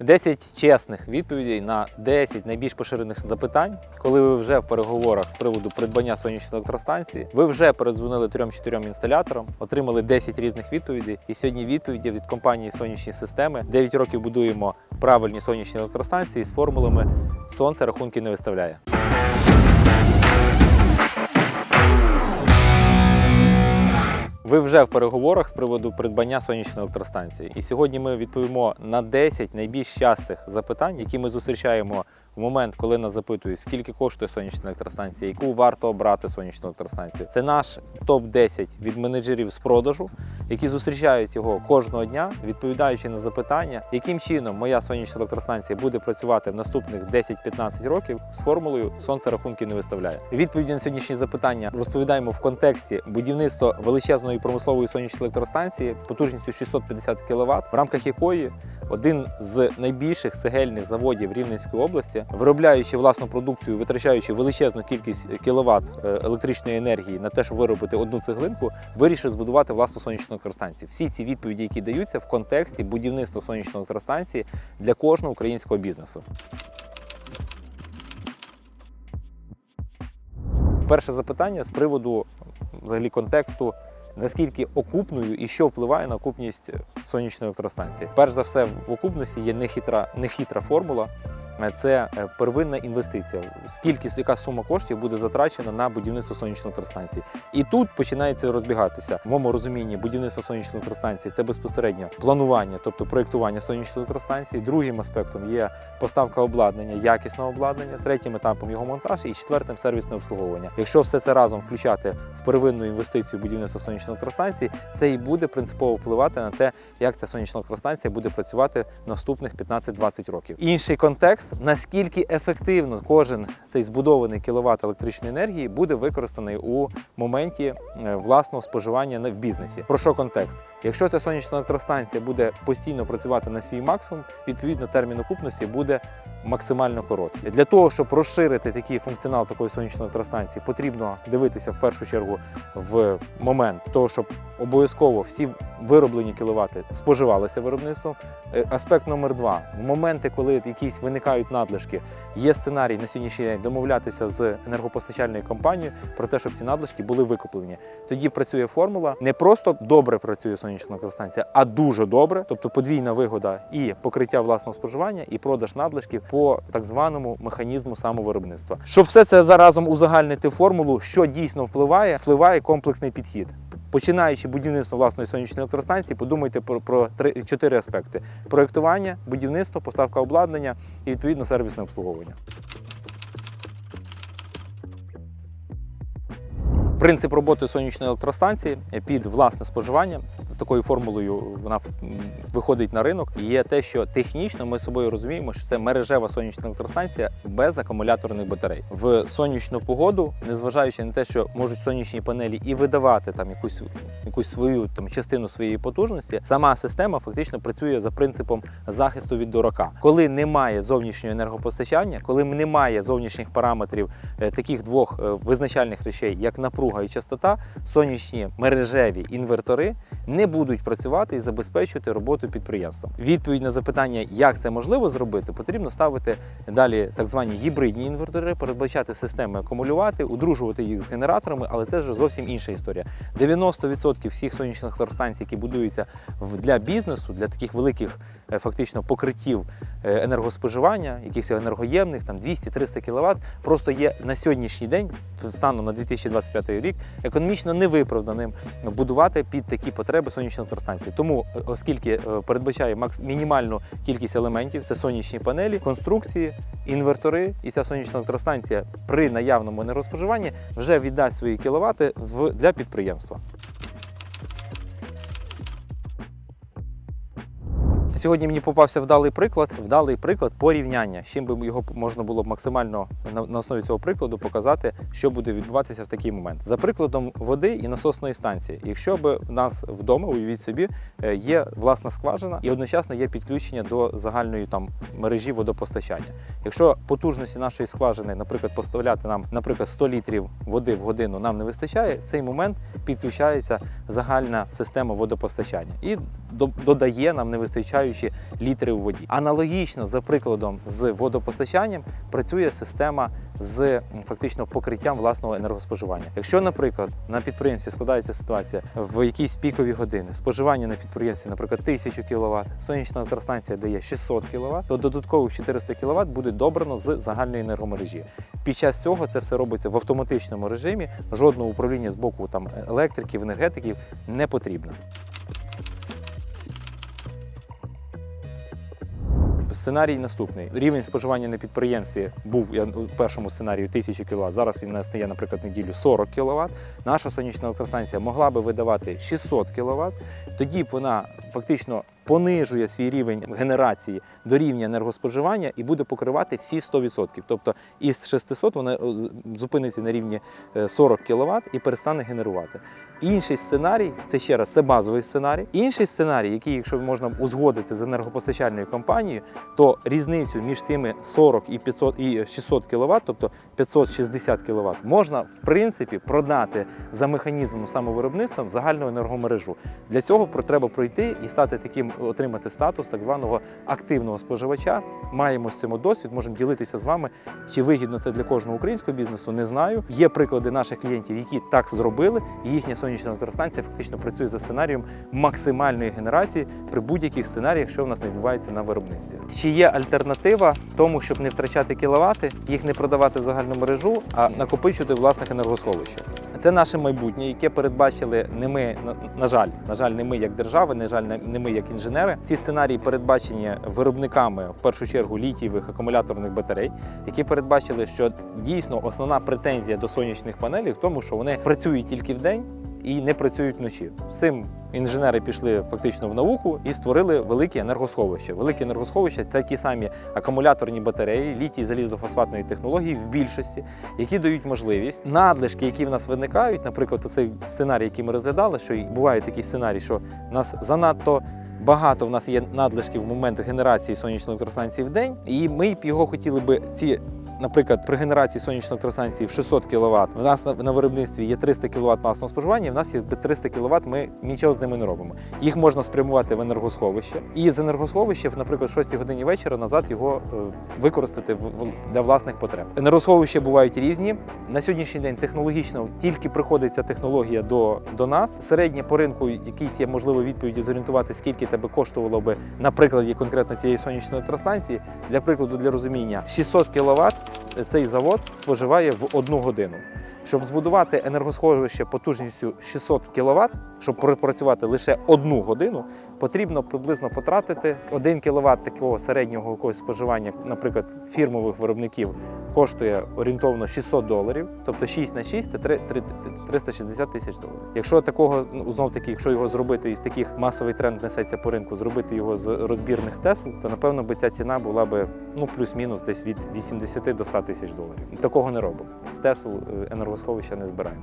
10 чесних відповідей на 10 найбільш поширених запитань, коли ви вже в переговорах з приводу придбання сонячної електростанції, ви вже передзвонили 3-4 інсталяторам, отримали 10 різних відповідей. І сьогодні відповіді від компанії Сонячні системи 9 років будуємо правильні сонячні електростанції з формулами Сонце рахунки не виставляє. Ви вже в переговорах з приводу придбання сонячної електростанції. І сьогодні ми відповімо на 10 найбільш частих запитань, які ми зустрічаємо в момент, коли нас запитують, скільки коштує сонячна електростанція, яку варто обрати сонячну електростанцію. Це наш топ-10 від менеджерів з продажу, які зустрічають його кожного дня, відповідаючи на запитання, яким чином моя сонячна електростанція буде працювати в наступних 10-15 років з формулою Сонце рахунки не виставляє. Відповіді на сьогоднішні запитання розповідаємо в контексті будівництва величезної промислової сонячної електростанції потужністю 650 кВт, в рамках якої один з найбільших цегельних заводів Рівненської області, виробляючи власну продукцію, витрачаючи величезну кількість кіловат е, електричної енергії на те, щоб виробити одну цеглинку, вирішив збудувати власну сонячну електростанцію. Всі ці відповіді, які даються в контексті будівництва сонячної електростанції для кожного українського бізнесу. Перше запитання з приводу взагалі контексту. Наскільки окупною і що впливає на окупність сонячної електростанції? Перш за все, в окупності є нехитра, нехитра формула. Е, Це е, первинна інвестиція. Скільки яка сума коштів буде затрачена на будівництво сонячної електростанції? І тут починається розбігатися. В моєму розумінні будівництво сонячної електростанції це безпосередньо планування, тобто проєктування сонячної електростанції. Другим аспектом є поставка обладнання, якісного обладнання, третім етапом його монтаж і четвертим сервісне обслуговування. Якщо все це разом включати в первинну інвестицію будівництва сонячної електростанції, це і буде принципово впливати на те, як ця сонячна електростанція буде працювати наступних 15-20 років. Інший контекст наскільки ефективно кожен цей збудований кіловат електричної енергії буде використаний у моменті е, власного споживання в бізнесі. Про що контекст? Якщо ця сонячна електростанція буде постійно працювати на свій максимум, відповідно термін окупності буде максимально короткий. Для того, щоб розширити такий функціонал такої сонячної електростанції, потрібно дивитися в першу чергу в момент того, щоб обов'язково всі вироблені кіловати споживалися виробництвом. Е, Аспект номер два: в моменти, коли якісь виникають надлишки, є сценарій на сьогоднішній день домовлятися з енергопостачальною компанією про те, щоб ці надлишки були викуплені. Тоді працює формула. Не просто добре працює сонячна електростанція, а дуже добре, тобто подвійна вигода і покриття власного споживання, і продаж надлишків по так званому механізму самовиробництва. Щоб все це заразом узагальнити формулу, що дійсно впливає, впливає комплексний підхід. Починаючи будівництво власної сонячної електростанції, подумайте про, про три чотири аспекти: проєктування, будівництво, поставка обладнання і відповідно сервісне обслуговування. Принцип роботи сонячної електростанції під власне споживання з такою формулою вона виходить на ринок. Є те, що технічно ми з собою розуміємо, що це мережева сонячна електростанція без акумуляторних батарей. В сонячну погоду, незважаючи на те, що можуть сонячні панелі і видавати там якусь якусь свою там частину своєї потужності, сама система фактично працює за принципом захисту від дурака. Коли немає зовнішнього енергопостачання, коли немає зовнішніх параметрів е, таких двох е, визначальних речей, як напруга і частота, сонячні мережеві інвертори не будуть працювати і забезпечувати роботу підприємства. Відповідь на запитання, як це можливо зробити, потрібно ставити далі так звані гібридні інвертори, передбачати системи акумулювати, удружувати їх з генераторами, але це вже зовсім інша історія. 90% всіх сонячних електростанцій, які будуються для бізнесу, для таких великих фактично покриттів е, енергоспоживання, якихось енергоємних, там 200-300 кВт, просто є на сьогоднішній день, станом на 2025 рік, економічно невиправданим будувати під такі потреби сонячні електростанції. Тому, е, оскільки е, передбачає макс мінімальну кількість елементів, це сонячні панелі, конструкції, інвертори, і ця сонячна електростанція при наявному енергоспоживанні вже віддасть свої кіловати для підприємства. Сьогодні мені попався вдалий приклад, вдалий приклад порівняння. з Чим би його можна було б максимально на, основі цього прикладу показати, що буде відбуватися в такий момент. За прикладом води і насосної станції. Якщо б в нас вдома, уявіть собі, е, є власна скважина і одночасно є підключення до загальної там мережі водопостачання. Якщо потужності нашої скважини, наприклад, поставляти нам, наприклад, 100 літрів води в годину нам не вистачає, в цей момент підключається загальна система водопостачання і додає нам не вистачаючу споживаючи літри в воді. Аналогічно, за прикладом з водопостачанням, працює система з фактично покриттям власного енергоспоживання. Якщо, наприклад, на підприємстві складається ситуація в якісь пікові години, споживання на підприємстві, наприклад, 1000 кВт, сонячна електростанція дає 600 кВт, то додаткових 400 кВт буде добрано з загальної енергомережі. Під час цього це все робиться в автоматичному режимі. Жодного управління з боку там електриків, енергетиків не потрібно. Сценарій наступний. Рівень споживання на підприємстві був у першому сценарії 1000 кВт. Зараз він настає, наприклад, неділю 40 кВт. Наша сонячна електростанція могла би видавати 600 кВт. Тоді б вона фактично понижує свій рівень генерації до рівня енергоспоживання і буде покривати всі 100%. Тобто із 600 вона зупиниться на рівні е, 40 кВт і перестане генерувати. Інший сценарій, це ще раз, це базовий сценарій. Інший сценарій, який, якщо можна узгодити з енергопостачальною компанією, то різницю між цими 40 і 500 і 600 кВт, тобто 560 кВт, можна в принципі продати за механізмом самовиробництва в загальну енергомережу. Для цього треба пройти і стати таким, отримати статус так званого активного споживача. Маємо з цим досвід, можемо ділитися з вами. Чи вигідно це для кожного українського бізнесу, не знаю. Є приклади наших клієнтів, які так зробили, і їхня сонячна електростанція фактично працює за сценарієм максимальної генерації при будь-яких сценаріях, що в нас не відбувається на виробництві. Чи є альтернатива тому, щоб не втрачати кіловати, їх не продавати в загальну мережу, а накопичувати власних енергосховищах? Це наше майбутнє, яке передбачили не ми, на, жаль, на жаль, не ми як держава, на жаль, не- не ми як інженери. Ці сценарії передбачені виробниками в першу чергу літієвих акумуляторних батарей, які передбачили, що дійсно основна претензія до сонячних панелей в тому, що вони працюють тільки вдень і не працюють вночі. З цим інженери пішли фактично в науку і створили великі енергосховища. Великі енергосховища це ті самі акумуляторні батареї, літій залізофосфатної технології в більшості, які дають можливість надлишки, які в нас виникають, наприклад, цей сценарій, який ми розглядали, що й буває такий сценарій, що нас занадто. Багато в нас є надлишків в момент генерації сонячної електростанції в день, і ми б його хотіли би ці. Наприклад, при генерації сонячної електростанції в 600 кВт, в нас на, виробництві є 300 кВт масового споживання, в нас є 300 кВт, ми нічого з ними не робимо. Їх можна спрямувати в енергосховище, і з енергосховища, в, наприклад, 6 годині вечора назад його е, використати в, в- для власних потреб. Енергосховища бувають різні. На сьогоднішній день технологічно тільки приходить ця технологія до, до нас. Середня по ринку якісь є можливо відповіді зорієнтувати, скільки це би коштувало би на прикладі конкретно цієї сонячної електростанції. Для прикладу, для розуміння, 600 кВт цей завод споживає в одну годину. Щоб збудувати енергосховище потужністю 600 кВт, щоб пропрацювати лише одну годину, потрібно приблизно потратити 1 кВт такого середнього якогось споживання, наприклад, фірмових виробників коштує орієнтовно 600 доларів, тобто 6 на 6 це три- три- 360 тисяч доларів. Якщо такого ну, знов таки, якщо його зробити із таких масовий тренд несеться по ринку, зробити його з розбірних Тесл, то напевно би ця ціна була би ну плюс-мінус десь від 80 до 100 тисяч доларів. Такого не робимо. З Тесл е, енергосховища не збираємо.